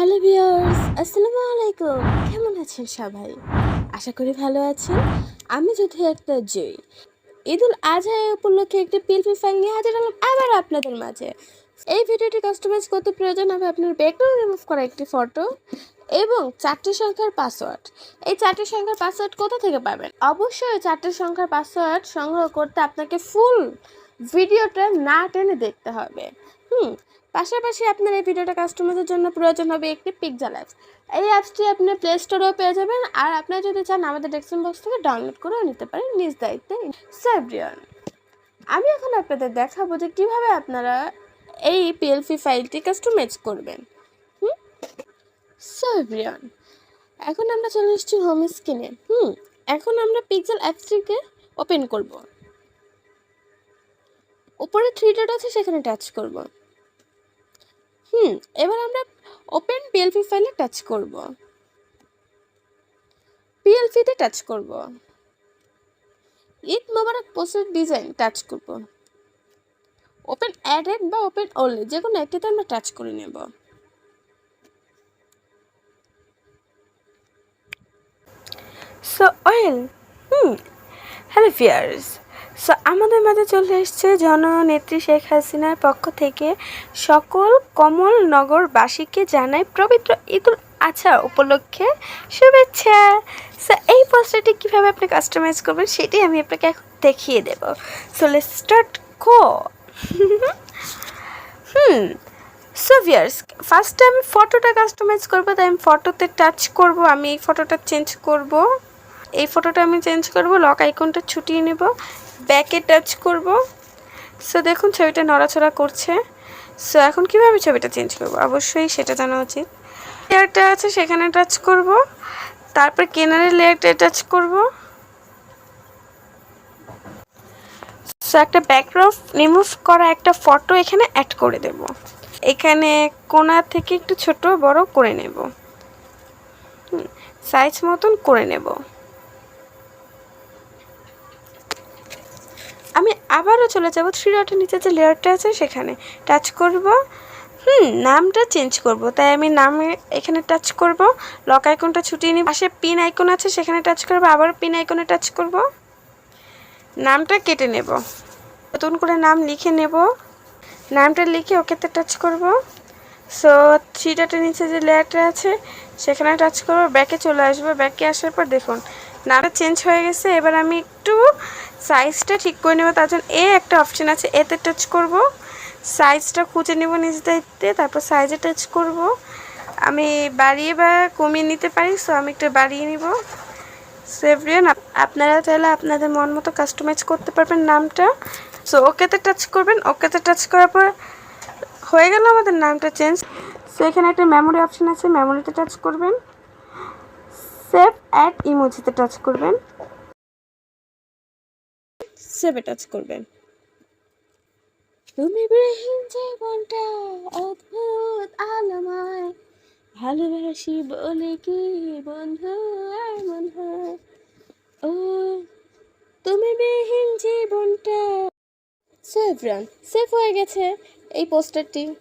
Hello viewers আসসালামু আলাইকুম। কেমন আছেন সবাই? আশা করি ভালো আছেন। আমি যদি একটা জয়ী। ঈদুল আজহা উপলক্ষে একটি পিলপি ফাইল নিয়ে হাজির হলাম আবার আপনাদের মাঝে। এই ভিডিওটি কাস্টমাইজ করতে প্রয়োজন হবে আপনার ব্যাকগ্রাউন্ড রিমুভ করা একটি ফটো এবং চারটি সংখ্যার পাসওয়ার্ড এই চারটি সংখ্যার পাসওয়ার্ড কোথা থেকে পাবেন? অবশ্যই চারটি সংখ্যার পাসওয়ার্ড সংগ্রহ করতে আপনাকে ফুল ভিডিওটা না টেনে দেখতে হবে। হুম, পাশাপাশি আপনার এই ভিডিওটা কাস্টমারদের জন্য প্রয়োজন হবে একটি পিকজাল অ্যাপস এই অ্যাপসটি আপনি প্লে স্টোরেও পেয়ে যাবেন, আর আপনারা যদি চান আমাদের ডেস্কটপ বক্স থেকে ডাউনলোড করেও নিতে পারেন নিজ দায়িত্বে সাবরিয়ান আমি এখন আপনাদের দেখাবো যে কীভাবে আপনারা এই পিএলপি ফাইলটি কাস্টমাইজ করবেন। হুম সাবরিয়ান এখন আমরা চলে এসেছি হোম স্ক্রিনে হুম, এখন আমরা পিকজেল অ্যাপসটিকে ওপেন করব। উপরে থ্রি ডট আছে, সেখানে টাচ করব। হুম, এবার আমরা ওপেন পিএলপি ফাইলে টাচ করব। পিএলপিতে টাচ করব। ঈদ মোবারক পোস্টের ডিজাইন টাচ করব। ওপেন অ্যাডেড বা ওপেন ওনলি যে কোনো একটিতে আমরা টাচ করে নেব। So well hmm hello viewers so আমাদের মাঝে চলে এসছে জননেত্রী শেখ হাসিনার পক্ষ থেকে সকল কমল নগরবাসীকে জানাই পবিত্র ঈদুল আজহা উপলক্ষে শুভেচ্ছা। সো এই পোস্টারটি কীভাবে আপনি কাস্টমাইজ করবেন সেটি আমি আপনাকে এখন দেখিয়ে দেব। সো লেট স্টার্ট কো। হুম। সো ভিয়ার্স ফার্স্টে আমি ফটোটা কাস্টমাইজ করব তাই আমি ফটোতে টাচ করব, আমি এই ফটোটা চেঞ্জ করব। এই ফটোটা আমি চেঞ্জ করব লক আইকনটা ছুটিয়ে নেব। ব্যাকে টাচ করব। সো দেখুন, ছবিটা নড়াচড়া করছে। সো এখন কীভাবে ছবিটা চেঞ্জ করব? অবশ্যই সেটা জানা উচিত। লেয়ারটা আছে, সেখানে টাচ করব। তারপর কেনারের লেয়ারটা টাচ করব। সো একটা ব্যাকগ্রাউন্ড রিমুভ করা একটা ফটো এখানে অ্যাড করে দেব। এখানে কোনা থেকে একটু ছোট, বড় করে নেব। সাইজ মতন করে নেব আমি আবারও চলে যাব থ্রি ডটের নিচে যে লেয়ারটা আছে সেখানে। টাচ করব। হুম, নামটা চেঞ্জ করব। তাই আমি নামে এখানে টাচ করব। লক আইকনটা ছুটিয়ে নিই পাশে পিন আইকন আছে, সেখানে টাচ করব। আবার পিন আইকনে টাচ করব। নামটা কেটে নেব। নতুন করে নাম লিখে নেব। নামটা লিখে ওকেতে টাচ করব। সো থ্রি ডটের নিচে যে লেয়ারটা আছে, সেখানে টাচ করব। ব্যাকে চলে আসব। ব্যাকে আসার পর দেখুন নামটা চেঞ্জ হয়ে গেছে, এবার আমি একটু সাইজটা ঠিক করে নেব, তার জন্য এ একটা অপশান আছে এতে টাচ করব। সাইজটা খুঁজে নেব নিজ দায়িত্বে তারপর সাইজে টাচ করব। আমি বাড়িয়ে বা কমিয়ে নিতে পারি সো আমি একটু বাড়িয়ে নিব। সেভরিয়ান আপনারা চাইলে আপনাদের মন মতো কাস্টমাইজ করতে পারবেন নামটা। সো ওকেতে টাচ করবেন ওকেতে টাচ করার পর হয়ে গেল আমাদের নামটা চেঞ্জ সো এখানে একটা মেমোরি অপশান আছে মেমোরিতে টাচ করবেন। সেভ অ্যাড ইমোজিতে টাচ করবেন। সেভে টাচ করবেন। তুমি বিহীন জীবনটা অদ্ভুত আলমায়। ভালোবাসি বলে কি বন্ধু এমন হয়? ও, তুমি বিহীন জীবনটা সেভ রান। সেভ হয়ে গেছে এই পোস্টারটি।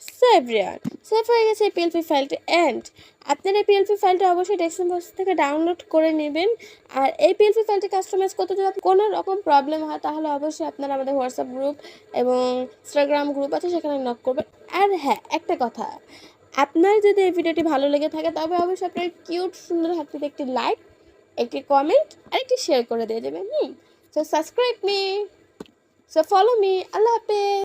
Save run. সেভ হয়ে গেছে এই পিএলপি ফাইলটি অ্যান্ড আপনারা এই পিএলপি ফাইলটা অবশ্যই ডেস্কটপ বক্স থেকে ডাউনলোড করে নেবেন। আর এই পিএলপি ফাইলটি কাস্টমাইজ করতে যদি কোনো রকম প্রবলেম হয়, তাহলে অবশ্যই আপনারা আমাদের হোয়াটসঅ্যাপ গ্রুপ এবং ইনস্টাগ্রাম গ্রুপ আছে, সেখানে নক করবেন। আর হ্যাঁ একটা কথা, আপনার যদি এই ভিডিওটি ভালো লেগে থাকে, তবে অবশ্যই আপনার কিউট সুন্দর হাতটিতে একটি লাইক একটি কমেন্ট আর একটি শেয়ার করে দিয়ে দেবেন। হুম so subscribe me so follow me Allah হাফেজ।